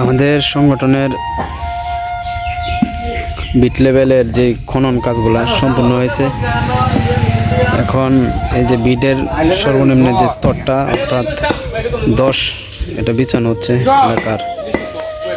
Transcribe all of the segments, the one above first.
আমাদের সংগঠনের বিট লেভেলের যে খনন কাজগুলা সম্পূর্ণ হয়েছে। এখন এই যে বিটের সর্বনিম্ন যে স্তরটা, অর্থাৎ দশ, এটা বিছানো হচ্ছে এলাকার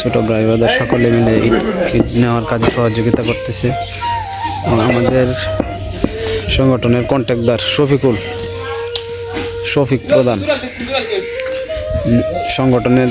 ছোট ভাই সকলে মিলে নেওয়ার কাজে সহযোগিতা করতেছে। আমাদের সংগঠনের কন্ট্রাক্টদার শফিকুল, শফিক প্রধান, সংগঠনের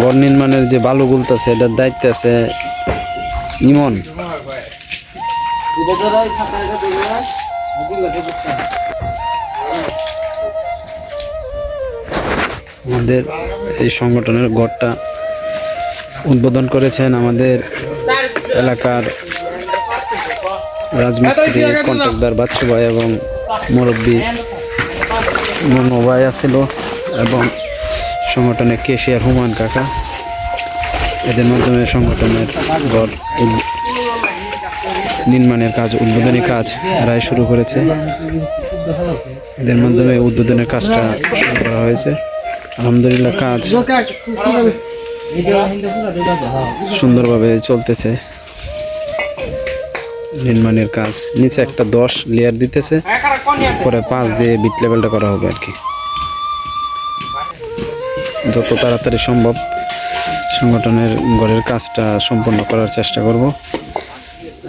গড় নির্মাণের যে বালু গুলতেছে, এটার দায়িত্ব আছে ইমন। আমাদের এই সংগঠনের গড়টা উদ্বোধন করেছেন আমাদের এলাকার রাজমিস্ত্রি, কন্ট্রাক্টর বাচ্চু ভাই এবং মুরব্বী মনো ভাই আছিল এবং সংগঠনের কেশিয়ার হুমায়ুন কাকা। এদের মাধ্যমে সংগঠনের গড় নির্মাণের কাজ, উদ্বোধনী কাজ এরাই শুরু করেছে। এদের মাধ্যমে উদ্বোধনের কাজটা শুরু করা হয়েছে। আলহামদুলিল্লাহ কাজ সুন্দরভাবে চলতেছে। নির্মাণের কাজ, নিচে একটা দশ লেয়ার দিতেছে। পরে পাঁচ দিয়ে বিট লেভেলটা করা হবে আর কি। যত তাড়াতাড়ি সম্ভব সংগঠনের ঘরের কাজটা সম্পন্ন করার চেষ্টা করব।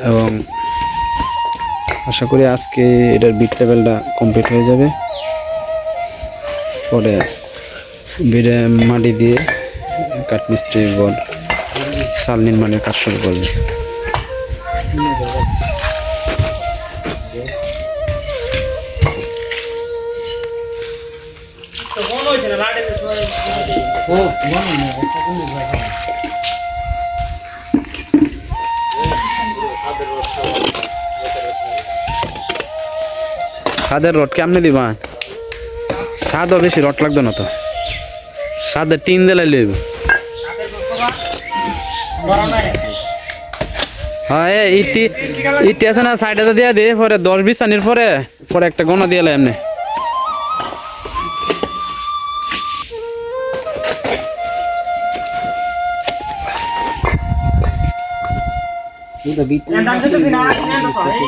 এবং আশা করি আজকে এটার বিট লেভেলটা কমপ্লিট হয়ে যাবে। পরে বিড়ে মাটি দিয়ে কাঠমিস্ত্রি ঘর চাল নির্মাণের কাজ শুরু করবে। সাদের রড কেমনে দিবা সাদও বেশি রড লাগতো না তো সাদের টিন দিলাই লইব হ্যাঁ এ ইটি ইটি আছে না সাইডে দিয়ে দে পরে দশ বিশ আনির পরে পরে একটা গোনা দিয়ে এমনি Puta, beat. Ang dami sa pinakain na ito, ano,